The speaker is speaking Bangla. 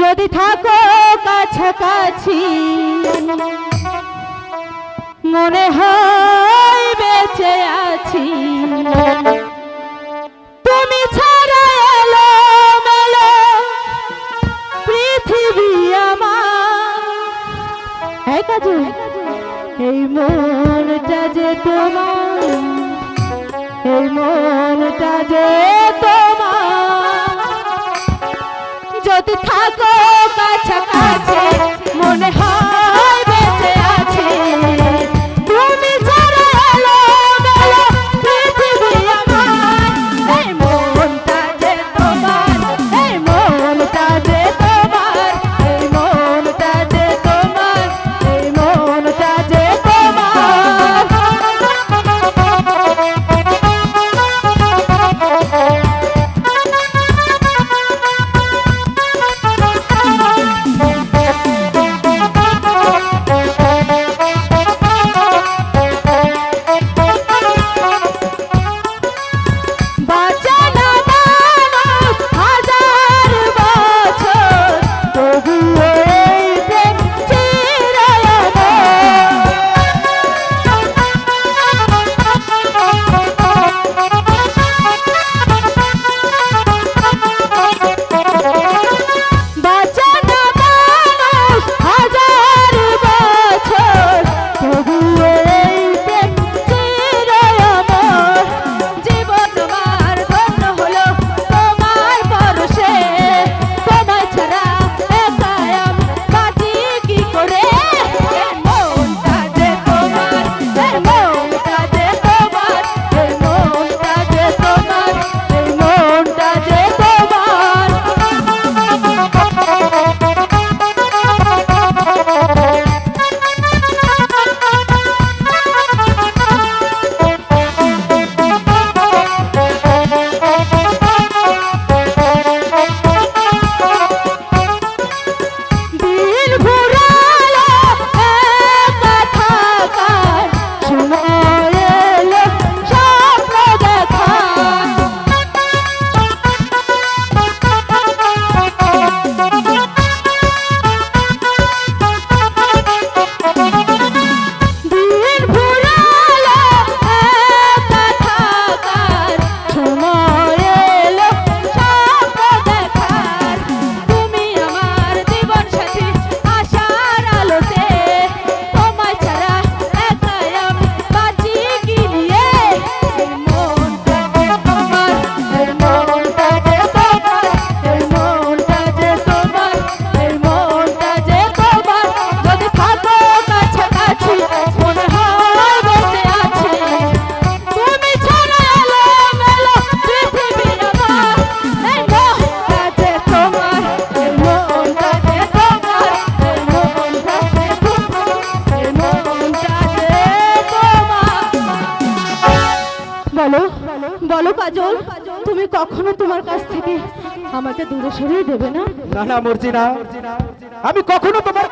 যদি থাকো কাছাকাছি, মনে হয় বেঁচে আছি। তুমি ছাড়া এলো মেলো পৃথিবী আমার। এই মনটা যে তোমার, এই মনটা যে তো থাকো কাজল তুমি কখনো তোমার কাছ থেকে আমাকে দূরে সরিয়ে দেবে না? না না আমি কখনো তোমার